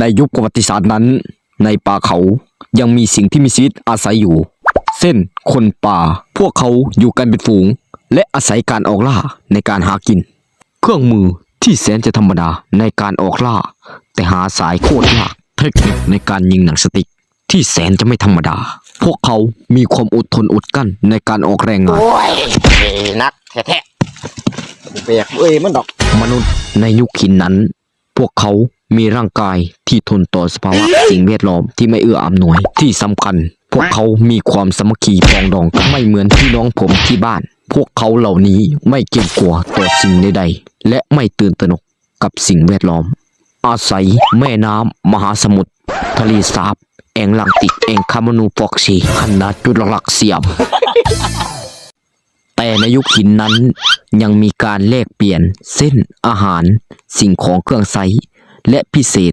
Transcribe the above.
ในยุคประวัติศาสตร์นั้น ในป่าเขายังมีสิ่งที่มีชีวิตอาศัยอยู่ เส้นคนป่า พวกเขาอยู่กันเป็นฝูง และอาศัยการออกล่าในการหากิน เครื่องมือที่แสนจะธรรมดาในการออกล่า แต่หาสายโคตรยากเทคนิคในการยิงหนังสติ๊กที่แสนจะไม่ธรรมดา พวกเขามีความอดทนอดกลั้นในการออกแรงงาน โอ้ยนักแท้ๆเปียกเอ้ยมันดอก มนุษย์ในยุคหินนั้น พวกเขา มีร่างกายที่ทนต่อสภาวะสิ่งแวดล้อมที่ไม่เอื้ออำนวยที่สำคัญ พวกเขามีความสามัคคีปองดองกันไม่เหมือนพี่น้องผมที่บ้าน พวกเขาเหล่านี้ไม่เกรงกลัวต่อสิ่งใดๆและไม่ตื่นตระหนกกับสิ่งแวดล้อม อาศัยแม่น้ำมหาสมุทรทะเลสาบแอ่งลังติกแอ่งคามานูฟอกซีขนาดจุดหลักเสียม แต่ในยุคหินนั้นยังมีการแลกเปลี่ยนเส้นอาหาร สิ่งของเครื่องใช้ และพิเศษ